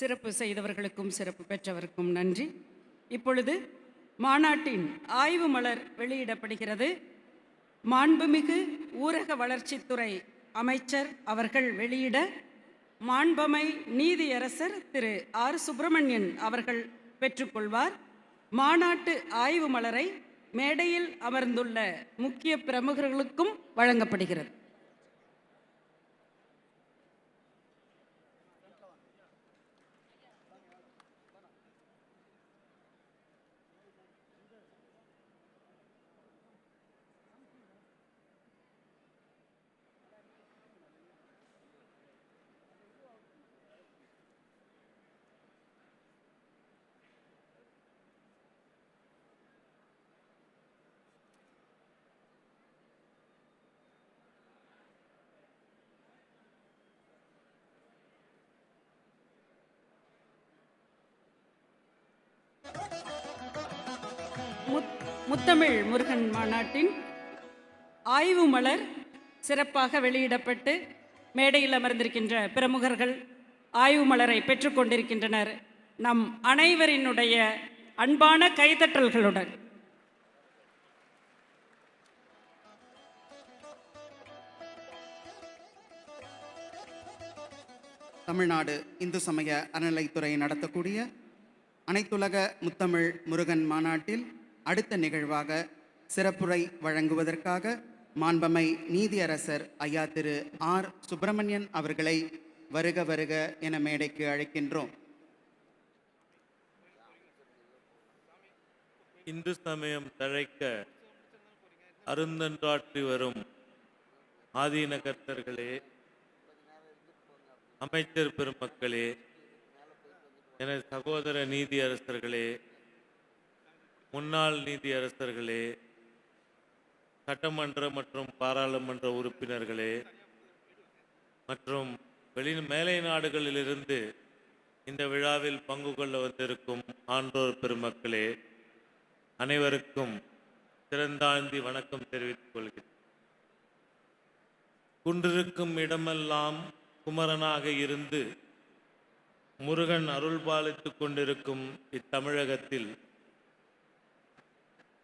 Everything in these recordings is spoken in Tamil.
சிறப்பு செய்தவர்களுக்கும் சிறப்பு பெற்றவருக்கும் நன்றி. இப்பொழுது மாநாட்டின் ஆய்வு மலர் வெளியிடப்படுகிறது. மாண்புமிகு ஊரக வளர்ச்சித்துறை அமைச்சர் அவர்கள் வெளியிட மாண்பமை நீதியரசர் திரு ஆர். சுப்பிரமணியன் அவர்கள் பெற்றுக்கொள்வார் மாநாட்டு ஆய்வு மலரை மேடையில் அமர்ந்துள்ள முக்கிய பிரமுகர்களுக்கும் வழங்கப்படுகிறது. முத்தமிழ் முருகன் மாநாட்டின் ஆய்வு மலர் சிறப்பாக வெளியிடப்பட்டு மேடையில் அமர்ந்திருக்கின்ற பிரமுகர்கள் ஆய்வு மலரை பெற்றுக்கொண்டிருக்கின்றனர் நம் அனைவரினுடைய அன்பான கைதட்டல்களுடன். தமிழ்நாடு இந்து சமய அறநிலைத்துறை நடத்தக்கூடிய அனைத்துலக முத்தமிழ் முருகன் மாநாட்டில் அடுத்த நிகழ்வாக சிறப்புரை வழங்குவதற்காக மாண்பமை நீதியரசர் ஐயா திரு ஆர் சுப்பிரமணியன் அவர்களை வருக வருக என மேடைக்கு அழைக்கின்றோம். இந்து சமயம் தழைக்க அருந்தன்றாற்றி வரும் ஆதீன கர்த்தர்களே அமைச்சர் பெருமக்களே எனது சகோதர நீதியரசர்களே முன்னாள் நீதியரசர்களே சட்டமன்ற மற்றும் பாராளுமன்ற உறுப்பினர்களே மற்றும் வெளி மேலை நாடுகளிலிருந்து இந்த விழாவில் பங்கு கொள்ள வந்திருக்கும் ஆன்றோர் பெருமக்களே அனைவருக்கும் சிறந்தாழ்ந்தி வணக்கம் தெரிவித்துக் கொள்கிறேன். குன்றிருக்கும் இடமெல்லாம் குமரனாக இருந்து முருகன் அருள் பாலித்துக் கொண்டிருக்கும் இத்தமிழகத்தில்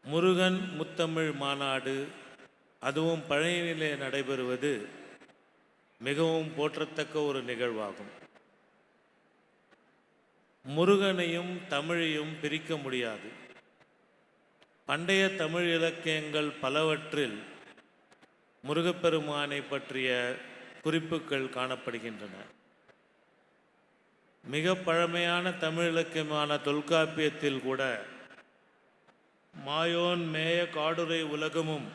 முருகன் முத்தமிழ் மாநாடு அதுவும் பழனியிலே நடைபெறுவது மிகவும் போற்றத்தக்க ஒரு நிகழ்வாகும். முருகனையும் தமிழையும் பிரிக்க முடியாது. பண்டைய தமிழ் இலக்கியங்கள் பலவற்றில் முருகப்பெருமானை பற்றிய குறிப்புகள் காணப்படுகின்றன. மிக பழமையான தமிழ் இலக்கியமான தொல்காப்பியத்தில் கூட மாயோன் மேய காடுரை உலகமும்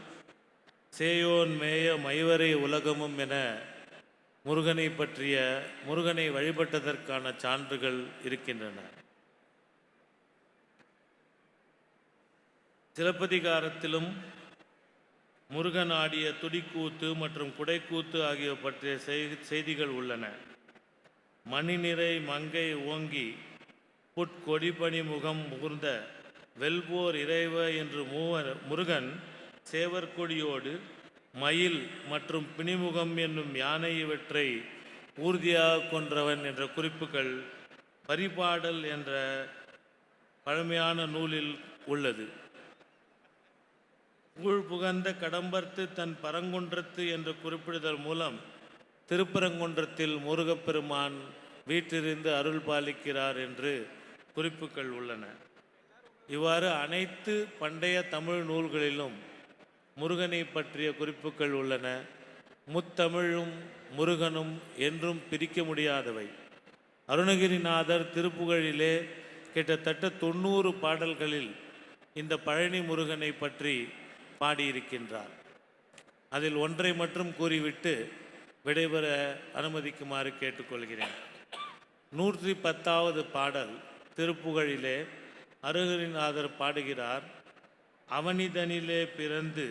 சேயோன் மேய மைவரை உலகமும் என முருகனை பற்றிய முருகனை வழிபட்டதற்கான சான்றுகள் இருக்கின்றன. சிலப்பதிகாரத்திலும் முருகன் ஆடிய துடிக்கூத்து மற்றும் குடைக்கூத்து ஆகிய பற்றிய செய்திகள் உள்ளன. மணிநிறை மங்கை ஓங்கி புட்கொடிபணி முகம் முகர்ந்த வெல்போர் இறைவ என்று மூவர் முருகன் சேவற்கொடியோடு மயில் மற்றும் பிணிமுகம் என்னும் யானை இவற்றை ஊர்தியாக கொன்றவன் என்ற குறிப்புகள் பரிபாடல் என்ற பழமையான நூலில் உள்ளது. ஊழ் புகந்த கடம்பர்த்து தன் பரங்குன்றத்து என்று குறிப்பிடுதல் மூலம் திருப்பரங்குன்றத்தில் முருகப்பெருமான் வீற்றிருந்து அருள் பாலிக்கிறார் என்று குறிப்புகள் உள்ளன. இவ்வாறு அனைத்து பண்டைய தமிழ் நூல்களிலும் முருகனை பற்றிய குறிப்புகள் உள்ளன. முத்தமிழும் முருகனும் என்றும் பிரிக்க முடியாதவை. அருணகிரிநாதர் திருப்புகழிலே கிட்டத்தட்ட தொண்ணூறு பாடல்களில் இந்த பழனி முருகனை பற்றி பாடியிருக்கின்றார். அதில் ஒன்றை மட்டும் கூறிவிட்டு விடைபெற அனுமதிக்குமாறு கேட்டுக்கொள்கிறேன். நூற்றி பத்தாவது பாடல் திருப்புகழிலே அருகரிநாதர் பாடுகிறார். அவனிதனிலே பிறந்து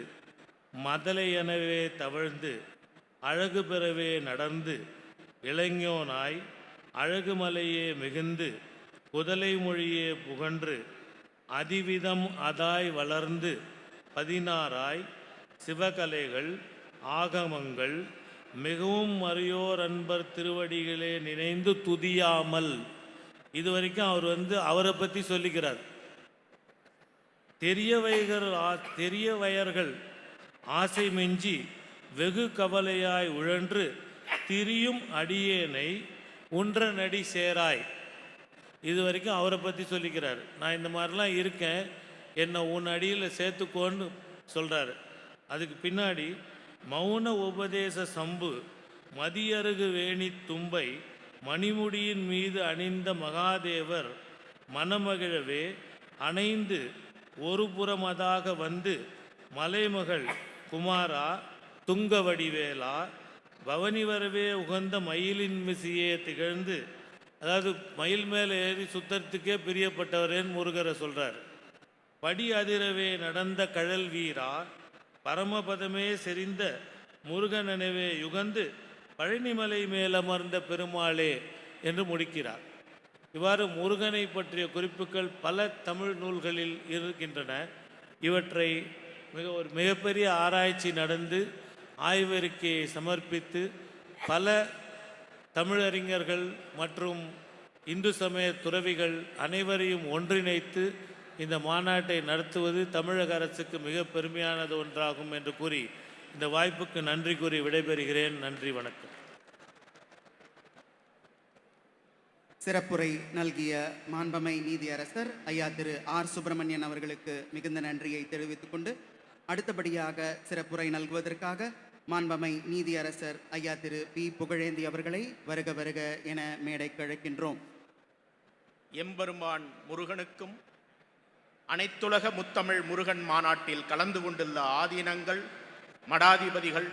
மதலை எனவே தவழ்ந்து அழகு பெறவே நடந்து இளைஞனாய் அழகுமலையே மிகுந்து குதலை மொழியே புகன்று அதிவிதம் அதாய் வளர்ந்து பதினாறாய் சிவகலைகள் ஆகமங்கள் மிகவும் அறியோர் அன்பர் திருவடிகளே நினைந்து துதியாமல். இது வரைக்கும் அவர் வந்து அவரை பற்றி சொல்லிக்கிறார். தெரியவைகள் ஆ- தெரியவயர்கள் ஆசை மிஞ்சி வெகு கவலையாய் உழன்று திரியும் அடியேனை உன்ற நடி சேராய். இது வரைக்கும் அவரை பற்றி சொல்லிக்கிறார். நான் இந்த மாதிரிலாம் இருக்கேன். என்னை உன் அடியில் சேர்த்துக்கோன்னு சொல்கிறாரு அதுக்கு பின்னாடி மௌன உபதேச சம்பு மதியருகு வேணி தும்பை மணிமுடியின் மீது அணிந்த மகாதேவர் மனமகிழவே அணைந்து ஒரு புறமதாக வந்து மலைமகள் குமாரா துங்கவடிவேலா பவனி வரவே உகந்த மயிலின் மிசியே திகழ்ந்து அதாவது மயில் மேலே ஏறி சுத்தத்துக்கே பிரியப்பட்டவரேன்னு முருகரை சொல்கிறார் படி அதிரவே நடந்த கழல் வீரா பரமபதமே செறிந்த முருகன் நினைவே யுகந்து பழனிமலை மேலமர்ந்த பெருமாளே என்று முடிக்கிறார். இவ்வாறு முருகனை பற்றிய குறிப்புகள் பல தமிழ் நூல்களில் இருக்கின்றன. இவற்றை மிக ஒரு மிகப்பெரிய ஆராய்ச்சி நடந்து ஆய்வறிக்கையை சமர்ப்பித்து பல தமிழறிஞர்கள் மற்றும் இந்து சமய துறவிகள் அனைவரையும் ஒன்றிணைத்து இந்த மாநாட்டை நடத்துவது தமிழக அரசுக்கு மிக பெருமையானது ஒன்றாகும் என்று கூறி இந்த வாய்ப்புக்கு நன்றி கூறி விடைபெறுகிறேன். நன்றி வணக்கம். சிறப்புரை நல்கிய மாண்பமை நீதியரசர் ஐயா திரு ஆர் சுப்பிரமணியன் அவர்களுக்கு மிகுந்த நன்றியை தெரிவித்துக் கொண்டு அடுத்தபடியாக சிறப்புரை நல்குவதற்காக மாண்பமை நீதியரசர் ஐயா திரு பி புகழேந்தி அவர்களை வருக வருக என மேடைக்கு அழைக்கின்றோம் எம்பெருமான் முருகனுக்கும் அனைத்துலக முத்தமிழ் முருகன் மாநாட்டில் கலந்து கொண்டுள்ள ஆதீனங்கள் மடாதிபதிகள்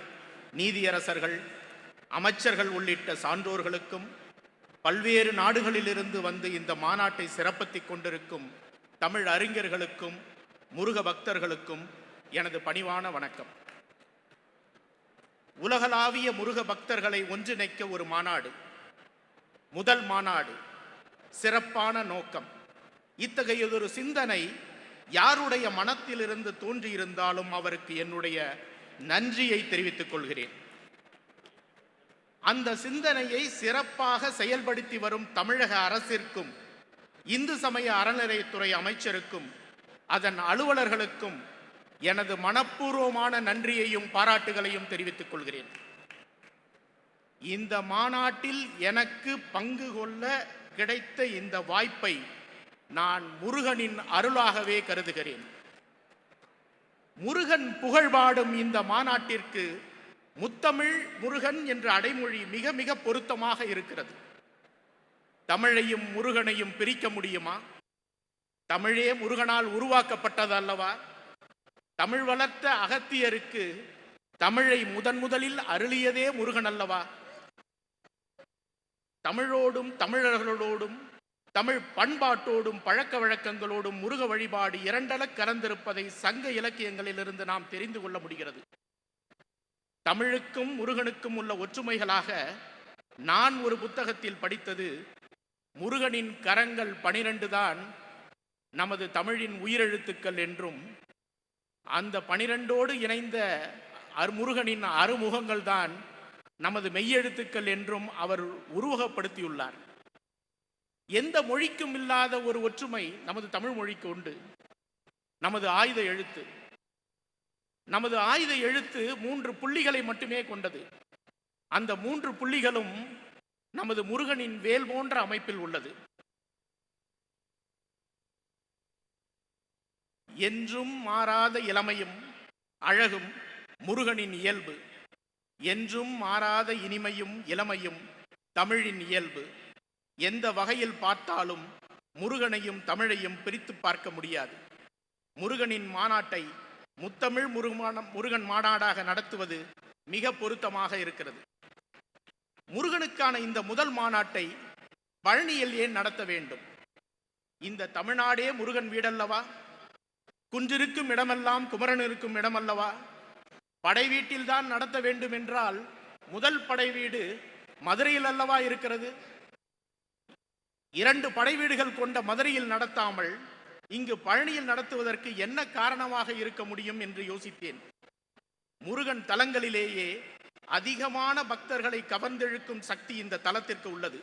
நீதியரசர்கள் அமைச்சர்கள் உள்ளிட்ட சான்றோர்களுக்கும் பல்வேறு நாடுகளிலிருந்து வந்து இந்த மாநாட்டை சிறப்பித்துக் கொண்டிருக்கும் தமிழ் அறிஞர்களுக்கும் முருக பக்தர்களுக்கும் எனது பணிவான வணக்கம். உலகளாவிய முருக பக்தர்களை ஒன்றிணைக்க ஒரு மாநாடு முதல் மாநாடு சிறப்பான நோக்கம். இத்தகையதொரு சிந்தனை யாருடைய மனத்திலிருந்து தோன்றியிருந்தாலும் அவருக்கு என்னுடைய நன்றியை தெரிவித்துக் கொள்கிறேன். அந்த சிந்தனையை சிறப்பாக செயல்படுத்தி வரும் தமிழக அரசிற்கும் இந்து சமய அறநிலையத்துறை அமைச்சருக்கும் அதன் அலுவலர்களுக்கும் எனது மனப்பூர்வமான நன்றியையும் பாராட்டுகளையும் தெரிவித்துக் கொள்கிறேன். இந்த மாநாட்டில் எனக்கு பங்கு கொள்ள கிடைத்த இந்த வாய்ப்பை நான் முருகனின் அருளாகவே கருதுகிறேன். முருகன் புகழ்பாடும் இந்த மாநாட்டிற்கு முத்தமிழ் முருகன் என்ற அடைமொழி மிக மிக பொருத்தமாக இருக்கிறது. தமிழையும் முருகனையும் பிரிக்க முடியுமா? தமிழே முருகனால் உருவாக்கப்பட்டது அல்லவா தமிழ் வளர்த்த அகத்தியருக்கு தமிழை முதன் முதலில் அருளியதே முருகன் அல்லவா? தமிழோடும் தமிழர்களோடும் தமிழ் பண்பாட்டோடும் பழக்க வழக்கங்களோடும் முருக வழிபாடு இரண்டல கலந்திருப்பதை சங்க இலக்கியங்களிலிருந்து நாம் தெரிந்து கொள்ள முடிகிறது. தமிழுக்கும் முருகனுக்கும் உள்ள ஒற்றுமைகளாக நான் ஒரு புத்தகத்தில் படித்தது முருகனின் கரங்கள் பனிரெண்டு தான் நமது தமிழின் உயிரெழுத்துக்கள் என்றும் அந்த பனிரெண்டோடு இணைந்த அரு முருகனின் அறுமுகங்கள் தான் நமது மெய்யெழுத்துக்கள் என்றும் அவர் உருவகப்படுத்தியுள்ளார். எந்த மொழிக்கும் இல்லாத ஒரு ஒற்றுமை நமது தமிழ் மொழிக்கு உண்டு. நமது ஆயுத எழுத்து. நமது ஆயுத எழுத்து மூன்று புள்ளிகளை மட்டுமே கொண்டது. அந்த மூன்று புள்ளிகளும் நமது முருகனின் வேல் போன்ற அமைப்பில் உள்ளது. என்றும் மாறாத இளமையும் அழகும் முருகனின் இயல்பு. என்றும் மாறாத இனிமையும் இளமையும் தமிழின் இயல்பு. எந்த வகையில் பார்த்தாலும் முருகனையும் தமிழையும் பிரித்து பார்க்க முடியாது. முருகனின் மாநாட்டை முத்தமிழ் முருகமான முருகன் மாநாடாக நடத்துவது மிக பொருத்தமாக இருக்கிறது. முருகனுக்கான இந்த முதல் மாநாட்டை பழனியில் ஏன் நடத்த வேண்டும்? இந்த தமிழ்நாடே முருகன் வீடல்லவா? குன்றிருக்கும் இடமெல்லாம் குமரன் இருக்கும் இடமல்லவா? படை வீட்டில்தான் நடத்த வேண்டும் என்றால் முதல் படை வீடு மதுரையில் அல்லவா இருக்கிறது? இரண்டு படை வீடுகள் கொண்ட மதுரையில் நடத்தாமல் இங்கு பழனியில் நடத்துவதற்கு என்ன காரணமாக இருக்க முடியும் என்று யோசித்தேன். முருகன் தலங்களிலேயே அதிகமான பக்தர்களை கவர்ந்தெழுக்கும் சக்தி இந்த தலத்திற்கு உள்ளது.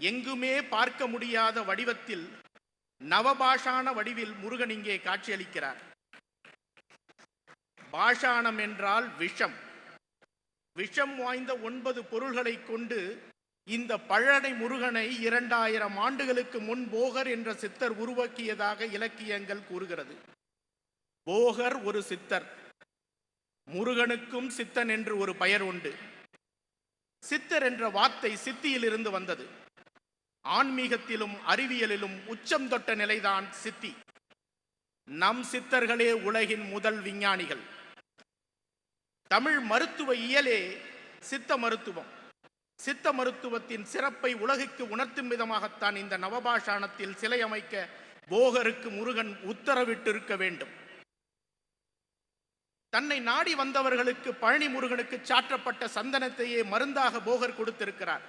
எங்குமே பார்க்க முடியாத வடிவத்தில் நவபாஷான வடிவில் முருகன் இங்கே காட்சியளிக்கிறார். பாஷாணம் என்றால் விஷம். விஷம் வாய்ந்த ஒன்பது பொருள்களை கொண்டு இந்த பழனை முருகனை இரண்டாயிரம் ஆண்டுகளுக்கு முன் போகர் என்ற சித்தர் உருவாக்கியதாக இலக்கியங்கள் கூறுகிறது. போகர் ஒரு சித்தர். முருகனுக்கும் சித்தன் என்று ஒரு பெயர் உண்டு. சித்தர் என்ற வார்த்தை சித்தியிலிருந்து வந்தது. ஆன்மீகத்திலும் அறிவியலிலும் உச்சம் தொட்ட நிலைதான் சித்தி. நம் சித்தர்களே உலகின் முதல் விஞ்ஞானிகள். தமிழ் மருத்துவ இயலே சித்த மருத்துவம். சித்த மருத்துவத்தின் சிறப்பை உலகுக்கு உணர்த்தும் விதமாகத்தான் இந்த நவபாஷாணத்தில் சிலை அமைக்க போகருக்கு முருகன் உத்தரவிட்டிருக்க வேண்டும். தன்னை நாடி வந்தவர்களுக்கு பழனி முருகனுக்கு சாற்றப்பட்ட சந்தனத்தையே மருந்தாக போகர் கொடுத்திருக்கிறார்.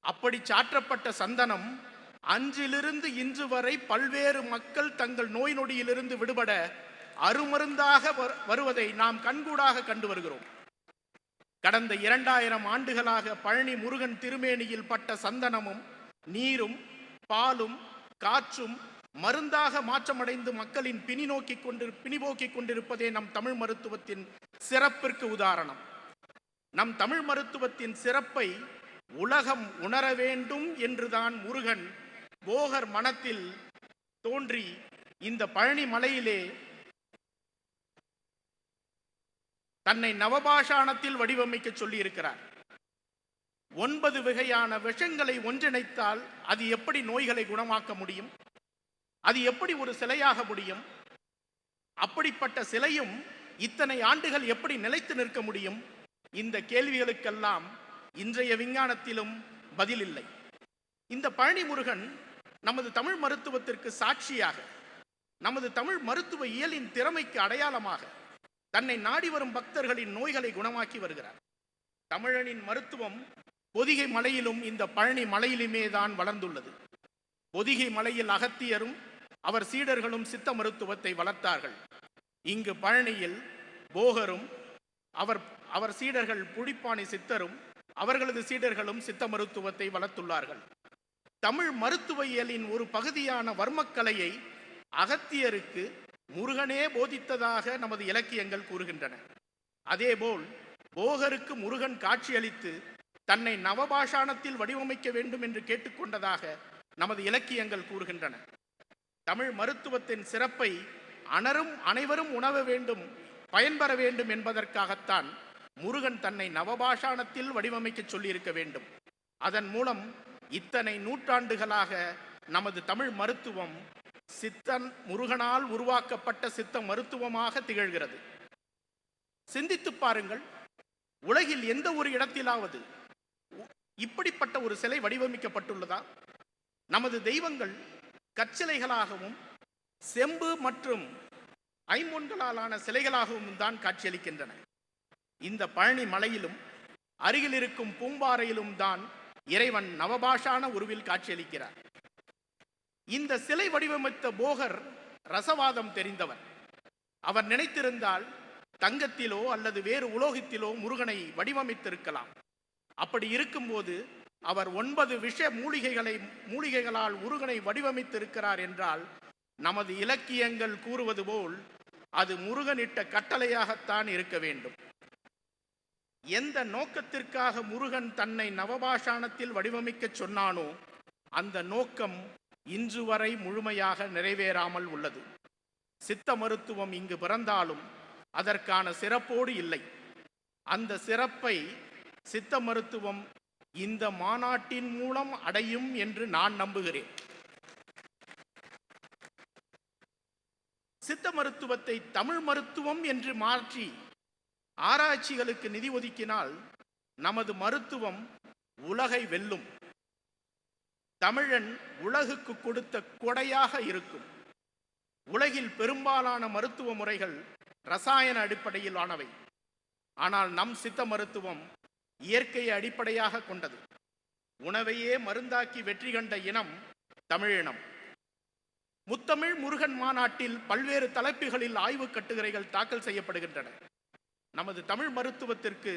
அப்படி சாற்றப்பட்ட சந்தனம் அன்றிலிருந்து இன்று வரை பல்வேறு மக்கள் தங்கள் நோய் நொடியிலிருந்து விடுபட அருமருந்தாக வரு- வருவதை நாம் கண்கூடாக கண்டு வருகிறோம். கடந்த இரண்டாயிரம் ஆண்டுகளாக பழனி முருகன் திருமேனியில் பட்ட சந்தனமும் நீரும் பாலும் காற்றும் மருந்தாக மாற்றமடைந்து மக்களின் பிணி நோக்கி கொண்டு பிணிபோக்கிக் கொண்டிருப்பதே நம் தமிழ் மருத்துவத்தின் சிறப்பிற்கு உதாரணம். நம் தமிழ் மருத்துவத்தின் சிறப்பை உலகம் உணர வேண்டும் என்றுதான் முருகன் போகர் மனத்தில் தோன்றி இந்த பழனி மலையிலே தன்னை நவபாஷாணத்தில் வடிவமைக்க சொல்லியிருக்கிறார். ஒன்பது வகையான விஷங்களை ஒன்றிணைத்தால் அது எப்படி நோய்களை குணமாக்க முடியும்? அது எப்படி ஒரு சிலையாக முடியும்? அப்படிப்பட்ட சிலையும் இத்தனை ஆண்டுகள் எப்படி நிலைத்து நிற்க முடியும்? இந்த கேள்விகளுக்கெல்லாம் இன்றைய விஞ்ஞானத்திலும் பதில் இல்லை இந்த பழனி முருகன் நமது தமிழ் மருத்துவத்திற்கு சாட்சியாக நமது தமிழ் மருத்துவ இயலின் திறமைக்கு அடையாளமாக தன்னை நாடி வரும் பக்தர்களின் நோய்களை குணமாக்கி வருகிறார். தமிழனின் மருத்துவம் பொதிகை மலையிலும் இந்த பழனி மலையிலுமே தான் வளர்ந்துள்ளது. பொதிகை மலையில் அகத்தியரும் அவர் சீடர்களும் சித்த மருத்துவத்தை வளர்த்தார்கள். இங்கு பழனியில் போகரும் அவர் அவர் சீடர்கள் புடிப்பாணி சித்தரும் அவர்களது சீடர்களும் சித்த மருத்துவத்தை வளர்த்துள்ளார்கள். தமிழ் மருத்துவ இயலின் ஒரு பகுதியான வர்மக்கலையை அகத்தியருக்கு முருகனே போதித்ததாக நமது இலக்கியங்கள் கூறுகின்றன. அதேபோல் போகருக்கு முருகன் காட்சியளித்து தன்னை நவபாஷாணத்தில் வடிவமைக்க வேண்டும் என்று கேட்டுக்கொண்டதாக நமது இலக்கியங்கள் கூறுகின்றன. தமிழ் மருத்துவத்தின் சிறப்பை அனரும் அனைவரும் உணர வேண்டும் பயன்பெற வேண்டும் என்பதற்காகத்தான் முருகன் தன்னை நவபாஷாணத்தில் வடிவமைக்க சொல்லியிருக்க வேண்டும். அதன் மூலம் இத்தனை நூற்றாண்டுகளாக நமது தமிழ் மருத்துவம் சித்தன் முருகனால் உருவாக்கப்பட்ட சித்த மருத்துவமாக திகழ்கிறது. சிந்தித்துப் பாருங்கள் உலகில் எந்த ஒரு இடத்திலாவது இப்படிப்பட்ட ஒரு சிலை வடிவமைக்கப்பட்டுள்ளதா? நமது தெய்வங்கள் கற்சிலைகளாகவும் செம்பு மற்றும் ஐம்பொன்களாலான சிலைகளாகவும் தான் காட்சியளிக்கின்றன. இந்த பழனி மலையிலும் அருகில் இருக்கும் பூம்பாறையிலும் தான் இறைவன் நவபாஷான உருவில் காட்சியளிக்கிறார். இந்த சிலை வடிவமைத்த போகர் ரசவாதம் தெரிந்தவர். அவர் நினைத்திருந்தால் தங்கத்திலோ அல்லது வேறு உலோகத்திலோ முருகனை வடிவமைத்திருக்கலாம். அப்படி இருக்கும்போது அவர் ஒன்பது விஷ மூலிகைகளை மூலிகைகளால் முருகனை வடிவமைத்திருக்கிறார் என்றால் நமது இலக்கியங்கள் கூறுவது போல் அது முருகனிட்ட கட்டளையாகத்தான் இருக்க வேண்டும். எந்த நோக்கத்திற்காக முருகன் தன்னை நவபாஷாணத்தில் வடிவமைக்கச் சொன்னானோ அந்த நோக்கம் இன்று வரை முழுமையாக நிறைவேறாமல் உள்ளது. சித்த மருத்துவம் இங்கு பிறந்தாலும் அதற்கான சிறப்போடு இல்லை. அந்த சிறப்பை சித்த மருத்துவம் இந்த மாநாட்டின் மூலம் அடையும் என்று நான் நம்புகிறேன். சித்த மருத்துவத்தை தமிழ் மருத்துவம் என்று மாற்றி ஆராய்ச்சிகளுக்கு நிதி ஒதுக்கினால் நமது மருத்துவம் உலகை வெல்லும். தமிழன் உலகுக்கு கொடுத்த கொடையாக இருக்கும். உலகில் பெரும்பாலான மருத்துவ முறைகள் ரசாயன அடிப்படையிலானவை ஆனால் நம் சித்த மருத்துவம் இயற்கையை அடிப்படையாக கொண்டது. உணவையே மருந்தாக்கி வெற்றி கண்ட இனம் தமிழினம் முத்தமிழ் முருகன் மாநாட்டில் பல்வேறு தலைப்புகளில் ஆய்வுக் கட்டுரைகள் தாக்கல் செய்யப்படுகின்றன. நமது தமிழ் மருத்துவத்திற்கு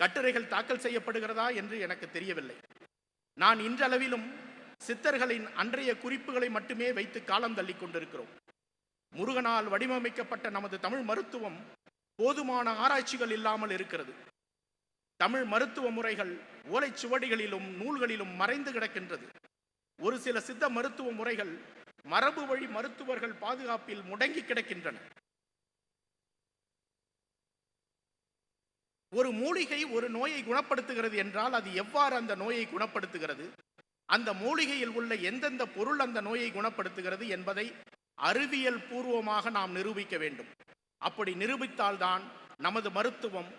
கட்டுரைகள் தாக்கல் செய்யப்படுகிறதா என்று எனக்கு தெரியவில்லை. நான் இன்றளவிலும் சித்தர்களின் அன்றைய குறிப்புகளை மட்டுமே வைத்து காலம் தள்ளிக் கொண்டிருக்கிறோம். முருகனால் வடிவமைக்கப்பட்ட நமது தமிழ் மருத்துவம் போதுமான ஆராய்ச்சிகள் இல்லாமல் இருக்கிறது. தமிழ் மருத்துவ முறைகள் ஓலைச்சுவடிகளிலும் நூல்களிலும் மறைந்து கிடக்கின்றது. ஒரு சில சித்த மருத்துவ முறைகள் மரபு வழி மருத்துவர்கள் பாதுகாப்பில் முடங்கி கிடக்கின்றன. ஒரு மூலிகை ஒரு நோயை குணப்படுத்துகிறது என்றால் அது எவ்வாறு அந்த நோயை குணப்படுத்துகிறது? அந்த மூலிகையில் உள்ள எந்தெந்த பொருள் அந்த நோயை குணப்படுத்துகிறது என்பதை அறிவியல் பூர்வமாக நாம் நிரூபிக்க வேண்டும். அப்படி நிரூபித்தால்தான் நமது மருத்துவம்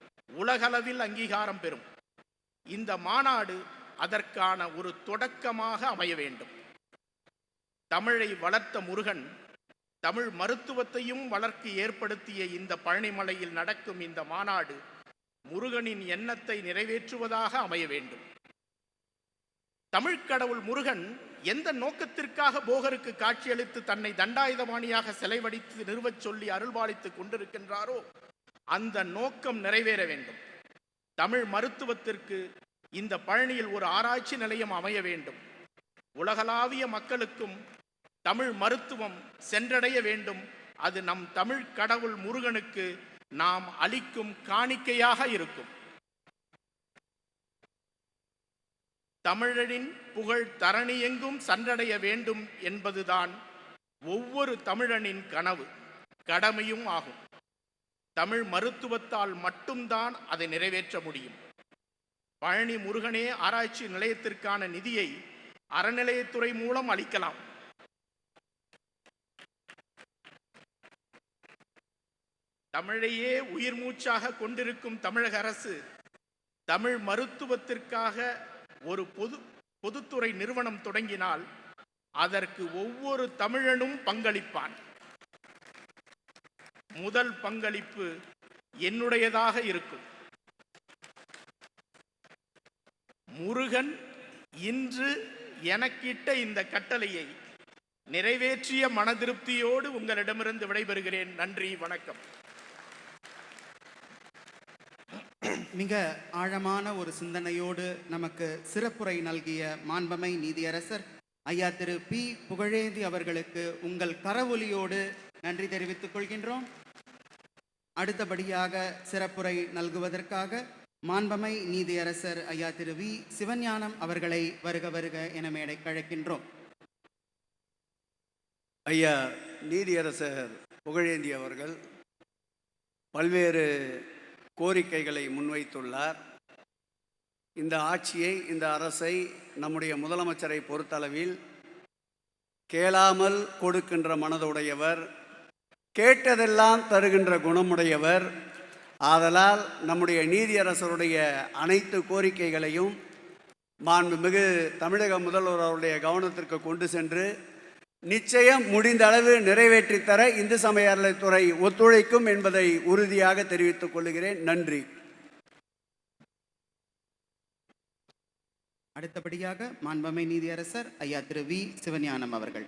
உலகளவில் அங்கீகாரம் பெறும். இந்த மாநாடு அதற்கான ஒரு தொடக்கமாக அமைய வேண்டும். தமிழை வளர்த்த முருகன் தமிழ் மருத்துவத்தையும் வளர்க்கு ஏற்படுத்திய இந்த பழனிமலையில் நடக்கும் இந்த மாநாடு முருகனின் எண்ணத்தை நிறைவேற்றுவதாக அமைய வேண்டும். தமிழ் கடவுள் முருகன் எந்த நோக்கத்திற்காக போகருக்கு காட்சியளித்து தன்னை தண்டாயுதபாணியாக செலைவடித்து நிறுவச் சொல்லி அருள்பாலித்துக் கொண்டிருக்கின்றாரோ அந்த நோக்கம் நிறைவேற வேண்டும். தமிழ் மருத்துவத்திற்கு இந்த பழனியில் ஒரு ஆராய்ச்சி நிலையம் அமைய வேண்டும். உலகளாவிய மக்களுக்கும் தமிழ் மருத்துவம் சென்றடைய வேண்டும். அது நம் தமிழ் கடவுள் முருகனுக்கு நாம் அளிக்கும் காணிக்கையாக இருக்கும். தமிழரின் புகழ் தரணியெங்கும் சன்றடைய வேண்டும் என்பதுதான் ஒவ்வொரு தமிழனின் கனவு. கடமையும் ஆகும். தமிழ் மருத்துவத்தால் மட்டும்தான் அதை நிறைவேற்ற முடியும். பழனி முருகனே ஆராய்ச்சி நிலையத்திற்கான நிதியை அறநிலையத்துறை மூலம் அளிக்கலாம். தமிழையே உயிர் மூச்சாக கொண்டிருக்கும் தமிழக அரசு தமிழ் மருத்துவத்திற்காக ஒரு பொது பொதுத்துறை நிறுவனம் தொடங்கினால் அதற்கு ஒவ்வொரு தமிழனும் பங்களிப்பான். முதல் பங்களிப்பு என்னுடையதாக இருக்கும். முருகன் இன்று எனக்கிட்ட இந்த கட்டளையை நிறைவேற்றிய மனதிருப்தியோடு உங்களிடமிருந்து விடைபெறுகிறேன். நன்றி வணக்கம். மிக ஆழமான ஒரு சிந்தனையோடு நமக்கு சிறப்புரை நல்கிய மாண்பமை நீதியரசர் ஐயா திரு பி. புகழேந்தி அவர்களுக்கு உங்கள் கரவொலியோடு நன்றி தெரிவித்துக் கொள்கின்றோம். அடுத்தபடியாக சிறப்புரை நல்குவதற்காக மாண்பமை நீதியரசர் ஐயா திரு வி. சிவஞானம் அவர்களை வருக வருக என மேடை கழைக்கின்றோம் ஐயா நீதியரசர் புகழேந்தி அவர்கள் பல்வேறு கோரிக்கைகளை முன்வைத்துள்ளார். இந்த ஆட்சியை இந்த அரசை நம்முடைய முதலமைச்சரை பொறுத்தளவில் கேளாமல் கொடுக்கின்ற மனதுடையவர் கேட்டதெல்லாம் தருகின்ற குணமுடையவர். ஆதலால் நம்முடைய நீதியரசருடைய அனைத்து கோரிக்கைகளையும் மாண்புமிகு தமிழக முதல்வர் அவருடைய கவனத்திற்கு கொண்டு சென்று நிச்சயம் முடிந்த அளவு நிறைவேற்றித் தர இந்து சமய அறநிலைத்துறை ஒத்துழைக்கும் என்பதை உறுதியாக தெரிவித்துக் கொள்கிறேன். நன்றி. அடுத்தபடியாக மாண்பமை நீதியரசர் ஐயா திரு வி. சிவஞானம் அவர்கள்.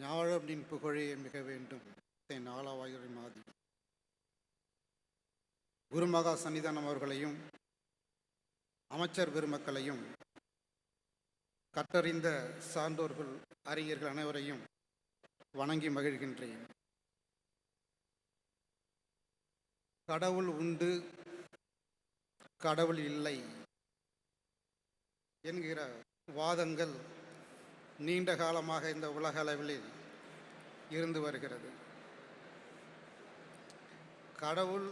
ஞாழனின் புகழே மிக வேண்டும். என் ஆளாவாயுரை மாதி குருமகா சன்னிதானம் அவர்களையும் அமைச்சர் பெருமக்களையும் கற்றறிந்த சான்றோர்கள் அறிஞர்கள் அனைவரையும் வணங்கி மகிழ்கின்றேன். கடவுள் உண்டு கடவுள் இல்லை என்கிற வாதங்கள் நீண்ட காலமாக இந்த உலக அளவில் இருந்து வருகிறது. கடவுள்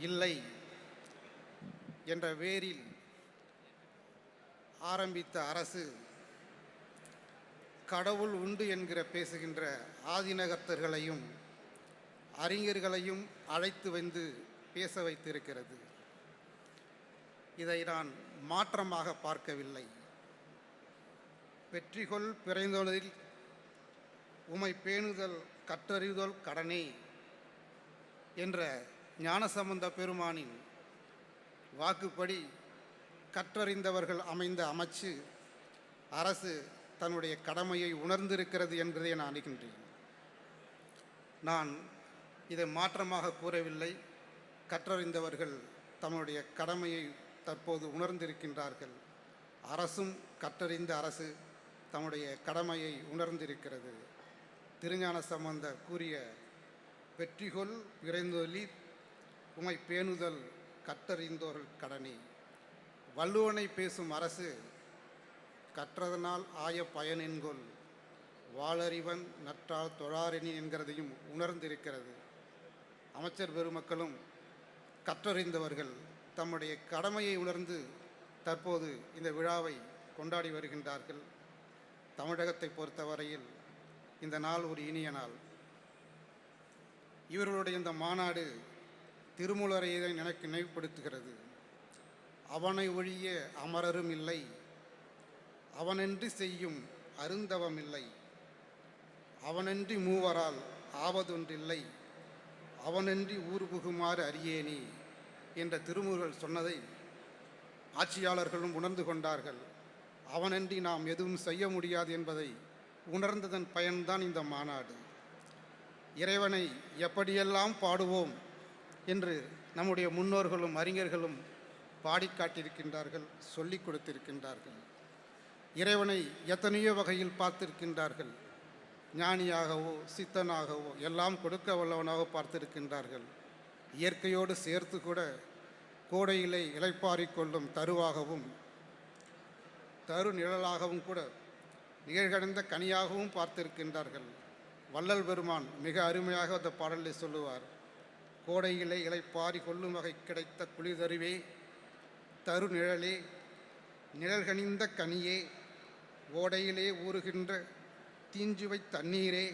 இல்லை என்ற வேரில் ஆரம்பித்த அரசு கடவுள் உண்டு என்கிற பேசுகின்ற ஆதிநகர்த்தர்களையும் அறிஞர்களையும் அழைத்து வந்து பேச வைத்திருக்கிறது. இதை நான் மாற்றமாக பார்க்கவில்லை. வெற்றிகொள் பிறந்தொழில் உமை பேணுதல் கற்றறிதல் கடனே என்ற ஞானசம்பந்த பெருமானின் வாக்குப்படி கற்றறிந்தவர்கள் அமைந்த அமைச்சு அரசு தன்னுடைய கடமையை உணர்ந்திருக்கிறது என்பதை நான் அறிகின்றேன். நான் இதை மாற்றமாக கூறவில்லை. கற்றறிந்தவர்கள் தம்முடைய கடமையை தற்போது உணர்ந்திருக்கின்றார்கள். அரசும் கற்றறிந்த அரசு தம்முடைய கடமையை உணர்ந்திருக்கிறது. திருஞான சம்பந்த கூறிய வெற்றிகொள் விரைந்தொலி உமை பேணுதல் கற்றறிந்தோர்கள் கடனே. வள்ளுவனை பேசும் அரசு கற்றதனால் ஆய பயனென்கொள். வாளறிவன் நற்றால் தொழாரெனி என்கிறதையும் உணர்ந்திருக்கிறது. அமைச்சர் பெருமக்களும் கற்றறிந்தவர்கள் தம்முடைய கடமையை உணர்ந்து தற்போது இந்த விழாவை கொண்டாடி வருகின்றார்கள். தமிழகத்தை பொறுத்தவரையில் இந்த நாள் ஒரு இனிய நாள். இவர்களுடைய இந்த மாநாடு திருமூலரையை எனக்கு நினைவுபடுத்துகிறது. அவனை ஒழிய அமரரும் இல்லை. அவனென்று செய்யும் அருந்தவம் இல்லை அவனன்றி மூவரால் ஆவதொன்றில்லை. அவனன்றி ஊர் புகுமாறு அறியேனே என்ற திருமுருகள் சொன்னதை ஆட்சியாளர்களும் உணர்ந்து கொண்டார்கள். அவனன்றி நாம் எதுவும் செய்ய முடியாது என்பதை உணர்ந்ததன் பயன்தான் இந்த மாநாடு. இறைவனை எப்படியெல்லாம் பாடுவோம் என்று நம்முடைய முன்னோர்களும் அறிஞர்களும் பாடிக்காட்டியிருக்கின்றார்கள் சொல்லிக் கொடுத்திருக்கின்றார்கள். இறைவனை எத்தனையோ வகையில் பார்த்திருக்கின்றார்கள். ஞானியாகவோ சித்தனாகவோ எல்லாம் கொடுக்க வல்லவனாக பார்த்திருக்கின்றார்கள். இயற்கையோடு சேர்த்து கூட கோடையிலே இளைப்பாறிக் கொள்ளும் தருவாகவும் தரு நிழலாகவும் கூட நிகழ்கடந்த கனியாகவும் பார்த்திருக்கின்றார்கள். வள்ளல் பெருமான் மிக அருமையாக அந்த பாடலை சொல்லுவார் கோடையிலே இலைப்பாரி கொள்ளும் வகை கிடைத்த குளிர் தருவே நிழலே நிழல்கனிந்த கனியே ஓடையிலே ஊறுகின்ற தீஞ்சுவை தண்ணீரே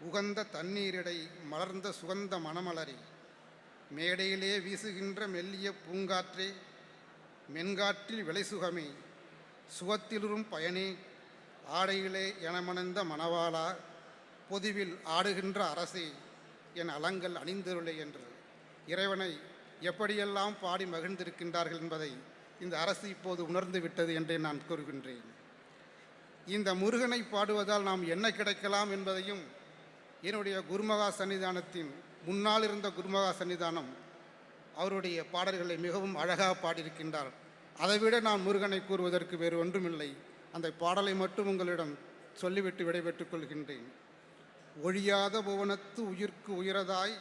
உகந்த தண்ணீரிடை மலர்ந்த சுகந்த மணமலரே மேடையிலே வீசுகின்ற மெல்லிய பூங்காற்றே மென்காற்றில் விலை சுகமே சுகத்திலும் பயனே ஆடையிலே எனமணந்த மணவாளா பொதுவில் ஆடுகின்ற அரசே என் அலங்கள் அணிந்தருளே என்று இறைவனை எப்படியெல்லாம் பாடி மகிழ்ந்திருக்கின்றார்கள் என்பதை இந்த அரசு இப்போது உணர்ந்து விட்டது என்றே நான் கூறுகின்றேன். இந்த முருகனை பாடுவதால் நாம் என்ன கிடைக்கலாம் என்பதையும் என்னுடைய குருமகா சன்னிதானத்தின் முன்னால் இருந்த குருமகா சன்னிதானம் அவருடைய பாடல்களை மிகவும் அழகாக பாடியிருக்கின்றார். அதைவிட நான் முருகனை கூறுவதற்கு வேறு ஒன்றுமில்லை. அந்த பாடலை மட்டும் உங்களிடம் சொல்லிவிட்டு விடைபெற்றுக் கொள்கின்றேன். ஒழியாத புவனத்து உயிர்க்கு உயரதாய்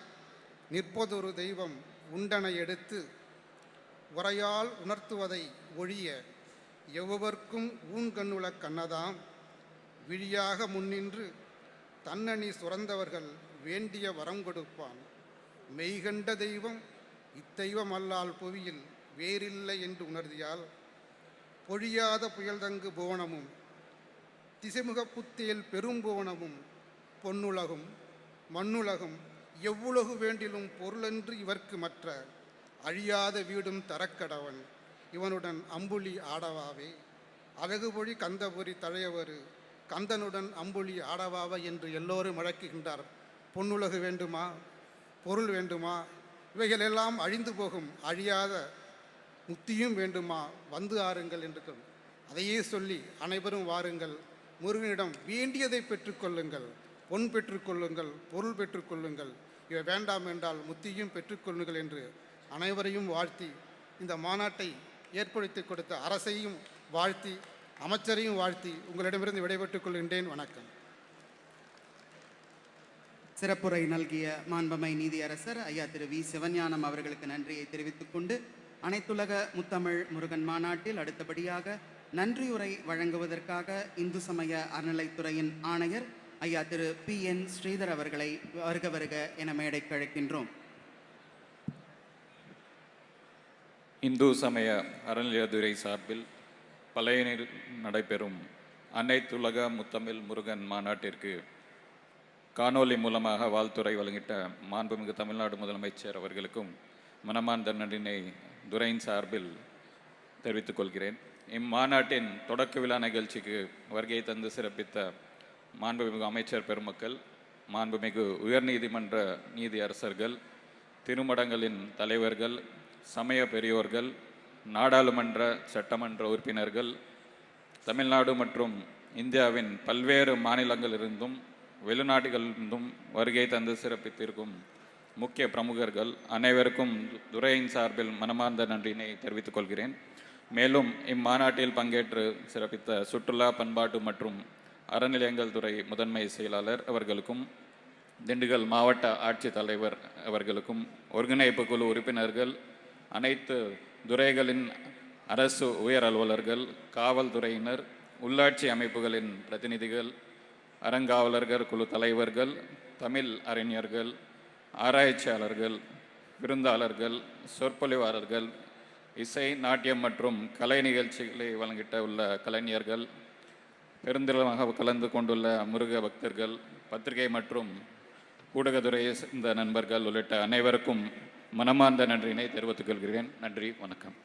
நிற்பதொரு தெய்வம் உண்டனை எடுத்து உரையால் உணர்த்துவதை ஒழிய எவ்வவர்க்கும் ஊன்கண்ணுள கண்ணதாம் விழியாக முன்னின்று தன்னணி சுரந்தவர்கள் வேண்டிய வரம் கொடுப்பான். மெய்கண்ட தெய்வம் இத்தெய்வம் அல்லால் புவியில் வேறில்லை என்று உணர்தியால் பொழியாத புயல்தங்கு புவனமும் திசைமுக புத்தியில் பெரும்புவனமும் பொன்னுலகும் மண்ணுலகும் எவ்வுலகு வேண்டிலும் பொருளென்று இவர்க்கு மற்ற அழியாத வீடும் தரக்கடவன் இவனுடன் அம்புலி ஆடவாவே. அழகுபொழி கந்தபுரி தழையவரு கந்தனுடன் அம்புலி ஆடவாவ என்று எல்லோரும் வழக்குகின்றார் பொன்னுலகு வேண்டுமா? பொருள் வேண்டுமா? இவைகளெல்லாம் அழிந்து போகும் அழியாத முத்தியும் வேண்டுமா? வந்து ஆறுங்கள் என்று அதையே சொல்லி அனைவரும் வாருங்கள். முருகனிடம் வேண்டியதை பெற்றுக்கொள்ளுங்கள் பொன் பெற்றுக்கொள்ளுங்கள் பொருள் பெற்றுக்கொள்ளுங்கள் இவை வேண்டாம் என்றால் முத்தியும் பெற்றுக்கொள்ளுங்கள் என்று அனைவரையும் வாழ்த்தி இந்த மாநாட்டை ஏற்படுத்தி கொடுத்த அரசையும் வாழ்த்தி அமைச்சரையும் வாழ்த்தி உங்களிடமிருந்து விடைபெற்றுக் கொள்கின்றேன். வணக்கம். சிறப்புரை நல்கிய மாண்பமை நீதியரசர் ஐயா திரு வி சிவஞானம் அவர்களுக்கு நன்றியை தெரிவித்துக் கொண்டு அனைத்துலக முத்தமிழ் முருகன் மாநாட்டில் அடுத்தபடியாக நன்றியுரை வழங்குவதற்காக இந்து சமய அறநிலைத்துறையின் ஆணையர் ஐயா திரு பி என் ஸ்ரீதர் அவர்களை வருக வருக என மேடைக்கு அழைக்கின்றோம். இந்து சமய அறநிலையத்துறை சார்பில் பழையனில் நடைபெறும் அனைத்துலக முத்தமிழ் முருகன் மாநாட்டிற்கு காணொளி மூலமாக வாழ்த்துறை வழங்கிட்ட மாண்புமிகு தமிழ்நாடு முதலமைச்சர் அவர்களுக்கும் மனமார்ந்த நன்றினை துரையின் சார்பில் தெரிவித்துக் கொள்கிறேன். இம்மாநாட்டின் தொடக்க விழா நிகழ்ச்சிக்கு வருகை தந்து சிறப்பித்த மாண்புமிகு அமைச்சர் பெருமக்கள் மாண்புமிகு உயர்நீதிமன்ற நீதியரசர்கள் திருமடங்களின் தலைவர்கள் சமய பெரியோர்கள் நாடாளுமன்ற சட்டமன்ற உறுப்பினர்கள் தமிழ்நாடு மற்றும் இந்தியாவின் பல்வேறு மாநிலங்களிலிருந்தும் வெளிநாடுகளிலிருந்தும் வருகை தந்து சிறப்பித்திருக்கும் முக்கிய பிரமுகர்கள் அனைவருக்கும் துறையின் சார்பில் மனமார்ந்த நன்றியினை தெரிவித்துக் கொள்கிறேன். மேலும் இம்மாநாட்டில் பங்கேற்று சிறப்பித்த சுற்றுலா பண்பாட்டு மற்றும் அறநிலையங்கள் துறை முதன்மை செயலாளர் அவர்களுக்கும் திண்டுக்கல் மாவட்ட ஆட்சித்தலைவர் அவர்களுக்கும் ஒருங்கிணைப்பு குழு உறுப்பினர்கள் அனைத்து துறைகளின் அரசு உயர் அலுவலர்கள் காவல்துறையினர் உள்ளாட்சி அமைப்புகளின் பிரதிநிதிகள் அறங்காவலர்கள் குழு தலைவர்கள் தமிழ் அறிஞர்கள் ஆராய்ச்சியாளர்கள் விருந்தாளர்கள் சொற்பொழிவாளர்கள் இசை நாட்டியம் மற்றும் கலை நிகழ்ச்சிகளை வழங்கிட்ட உள்ள கலைஞர்கள் பெருந்திரளாக கலந்து கொண்டுள்ள முருக பக்தர்கள் பத்திரிகை மற்றும் ஊடகத்துறையை சேர்ந்த நண்பர்கள் உள்ளிட்ட அனைவருக்கும் மனமார்ந்த நன்றியினை தெரிவித்துக் கொள்கிறேன். நன்றி வணக்கம்.